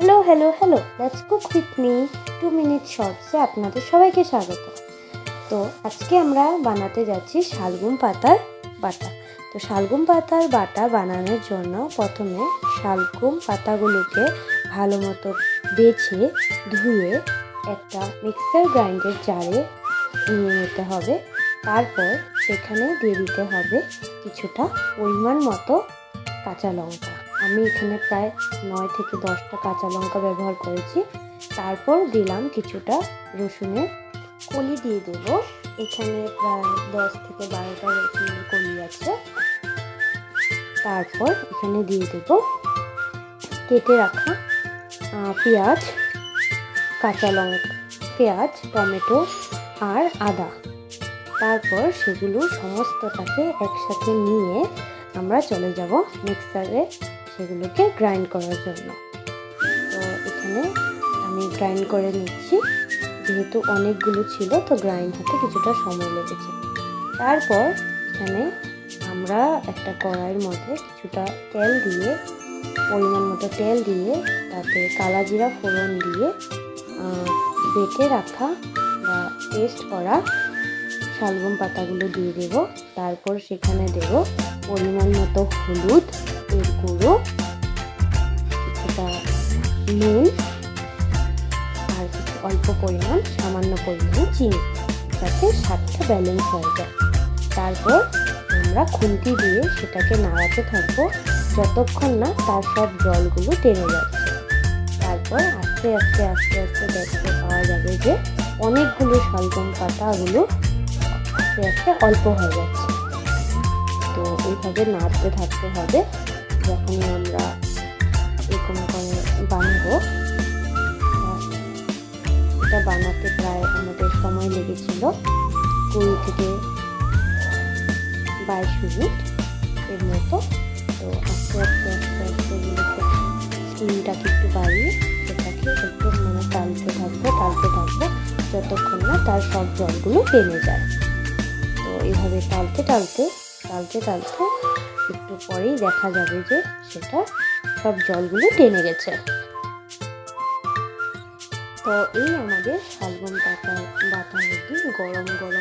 Hello hello hello let's cook with me two minute শর্টসে আপনাদের সবাইকে স্বাগত। তো আজকে আমরা বানাতে যাচ্ছি শালগুম পাতার বাটা। তো শালগুম পাতার বাটা বানানোর জন্য প্রথমে শালগুম পাতাগুলোকে ভালো মতো বেছে, ধুয়ে একটা মিক্সার গ্রাইন্ডার জারে নিয়ে নিতে হবে। তারপর সেখানে দিয়ে দিতে হবে কিছুটা পরিমাণ মতো কাঁচা লঙ্কা। আমি এখানে প্রায় নয় থেকে দশটা কাঁচা লঙ্কা ব্যবহার করেছি। তারপর দিলাম কিছুটা রসুনের কলি দিয়ে দেব। এখানে প্রায় দশ থেকে বারোটা রসুনের কলি আছে। তারপর এখানে দিয়ে দেব কেটে রাখা পেঁয়াজ, কাঁচা লঙ্কা, পেঁয়াজ, টমেটো আর আদা। তারপর সেগুলো সমস্তটাকে একসাথে নিয়ে আমরা চলে যাব মিক্সারে সেগুলোকে গ্রাইন্ড করার জন্য। তো এখানে আমি গ্রাইন্ড করে নিচ্ছি। যেহেতু অনেকগুলো ছিল, তো গ্রাইন্ড হতে কিছুটা সময় লেগেছে। তারপর এখানে আমরা একটা কড়াইয়ের মধ্যে কিছুটা তেল দিয়ে, পরিমাণ মতো তেল দিয়ে, তাতে কালাজিরা ফোড়ন দিয়ে বেটে রাখা বা পেস্ট করা শালগম পাতাগুলো দিয়ে দেব। তারপর সেখানে দেব পরিমাণ মতো হলুদ, এর গুঁড়ো কিছুটা নুন আর কিছু অল্প পরিমাণ সামান্য পরিমাণ চিনি, যাতে স্বাদটা ব্যালেন্স হয়ে যায়। তারপর আমরা খুন্তি দিয়ে সেটাকে নাড়াতে থাকব যতক্ষণ না তার সব জলগুলো টেনে যাচ্ছে। তারপর আস্তে আস্তে আস্তে আস্তে দেখতে পাওয়া যাবে যে অনেকগুলো শালগম পাতাগুলো আস্তে আস্তে অল্প হয়ে যাচ্ছে। তো এইভাবে নাড়তে থাকতে হবে। যখনই আমরা এটা বানাতে প্রায় আমাদের সময় লেগেছিল। কুড়ি থেকে বাইশ মিনিট এর মতো। তো আস্তে আস্তে আস্তে আস্তে স্টিমটাকে একটু বাড়িয়ে সেটাকে একটু মানে টালতে থাকব টালতে থাকব যতক্ষণ না তার সব জলগুলো টেনে যায়। তো এইভাবে টালতে টালতে টালতে টালতে একটু পরেই দেখা যাবে যে সেটা সব জলগুলো টেনে গেছে। তো এই আমাদের শালগম পাতা বাটা রেডি গরম গরম